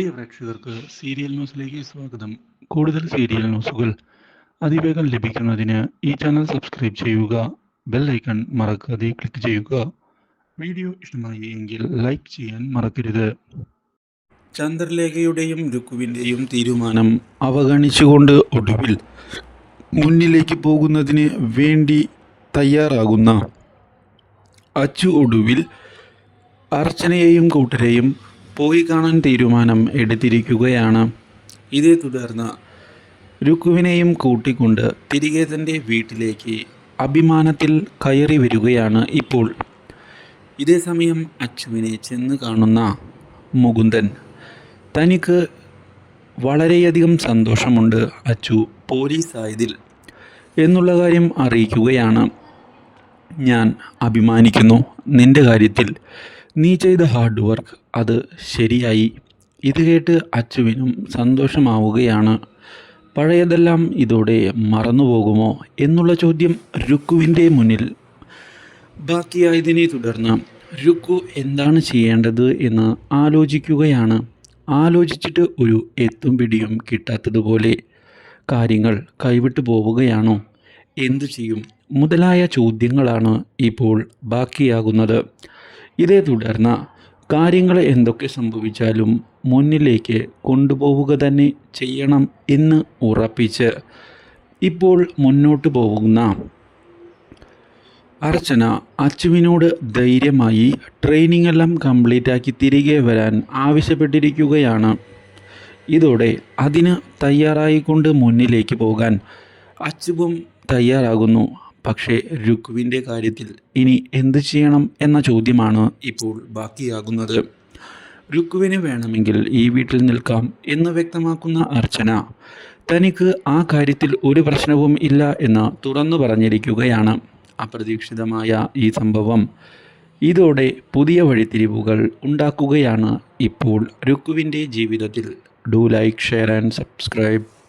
പ്രിയ പ്രേക്ഷകർക്ക് സീരിയൽ ന്യൂസിലേക്ക് സ്വാഗതം. കൂടുതൽ സീരിയൽ ന്യൂസുകൾ അതിവേഗം ലഭിക്കുന്നതിന് ഈ ചാനൽ സബ്സ്ക്രൈബ് ചെയ്യുക ബെൽ ഐക്കൺ മറക്കാതെ ക്ലിക്ക് ചെയ്യുക. വീഡിയോ ഇഷ്ടമായി എങ്കിൽ ലൈക്ക് ചെയ്യാൻ മറക്കരുത്. ചന്ദ്രലേഖയുടെയും രുക്കുവിന്റെയും തീരുമാനം അവഗണിച്ചുകൊണ്ട് ഒടുവിൽ മുന്നിലേക്ക് പോകുന്നതിന് വേണ്ടി തയ്യാറാകുന്ന അച്ചു ഒടുവിൽ അർച്ചനയെയും കൂട്ടരെയും പോയി കാണാൻ തീരുമാനം എടുത്തിരിക്കുകയാണ്. ഇതേ തുടർന്ന് രുക്കുവിനെയും കൂട്ടിക്കൊണ്ട് തിരികെ തന്റെ വീട്ടിലേക്ക് അഭിമാനത്തിൽ കയറി വരികയാണ് ഇപ്പോൾ. ഇതേ സമയം അച്ചുവിനെ ചെന്ന് കാണുന്ന മുകുന്ദൻ തനിക്ക് വളരെയധികം സന്തോഷമുണ്ട് അച്ചു പോലീസായതിൽ എന്നുള്ള കാര്യം അറിയിക്കുകയാണ്. ഞാൻ അഭിമാനിക്കുന്നു നിന്റെ കാര്യത്തിൽ. നീ ചെയ്ത ഹാർഡ് വർക്ക് അത് ശരിയായി. ഇത് കേട്ട് അച്ചുവിനും സന്തോഷമാവുകയാണ്. പഴയതെല്ലാം ഇതോടെ മറന്നുപോകുമോ എന്നുള്ള ചോദ്യം രുക്കുവിന്റെ മുന്നിൽ. ബാക്കിയായതിനെ തുടർന്ന് രുക്കു എന്താണ് ചെയ്യേണ്ടത് എന്ന് ആലോചിക്കുകയാണ്. ആലോചിച്ചിട്ട് ഒരു എത്തും പിടിയും കിട്ടാത്തതുപോലെ കാര്യങ്ങൾ കൈവിട്ടു പോവുകയാണോ? എന്തു ചെയ്യും? മുതലായ ചോദ്യങ്ങളാണ് ഇപ്പോൾ ബാക്കിയാകുന്നത്. ഇതേ തുടർന്ന് കാര്യങ്ങൾ എന്തൊക്കെ സംഭവിച്ചാലും മുന്നിലേക്ക് കൊണ്ടുപോവുക തന്നെ ചെയ്യണം എന്ന് ഉറപ്പിച്ച് ഇപ്പോൾ മുന്നോട്ട് പോകുന്ന അർച്ചന അച്ചുവിനോട് ധൈര്യമായി ട്രെയിനിങ് എല്ലാം കംപ്ലീറ്റ് ആക്കി തിരികെ വരാൻ ആവശ്യപ്പെട്ടിരിക്കുകയാണ്. ഇതോടെ അതിന് തയ്യാറായിക്കൊണ്ട് മുന്നിലേക്ക് പോകാൻ അച്ചുവും തയ്യാറാകുന്നു. പക്ഷേ രുക്കുവിന്റെ കാര്യത്തിൽ ഇനി എന്ത് ചെയ്യണം എന്ന ചോദ്യമാണ് ഇപ്പോൾ ബാക്കിയാകുന്നത്. രുക്കുവിന് വേണമെങ്കിൽ ഈ വീട്ടിൽ നിൽക്കാം എന്ന് വ്യക്തമാക്കുന്ന അർച്ചന തനിക്ക് ആ കാര്യത്തിൽ ഒരു പ്രശ്നവും ഇല്ല എന്ന് തുറന്നു പറഞ്ഞിരിക്കുകയാണ് അപ്രതീക്ഷിതമായ ഈ സംഭവം. ഇതോടെ പുതിയ വഴിത്തിരിവുകൾ ഉണ്ടാക്കുകയാണ് ഇപ്പോൾ രുക്കുവിന്റെ ജീവിതത്തിൽ. Do like share and subscribe.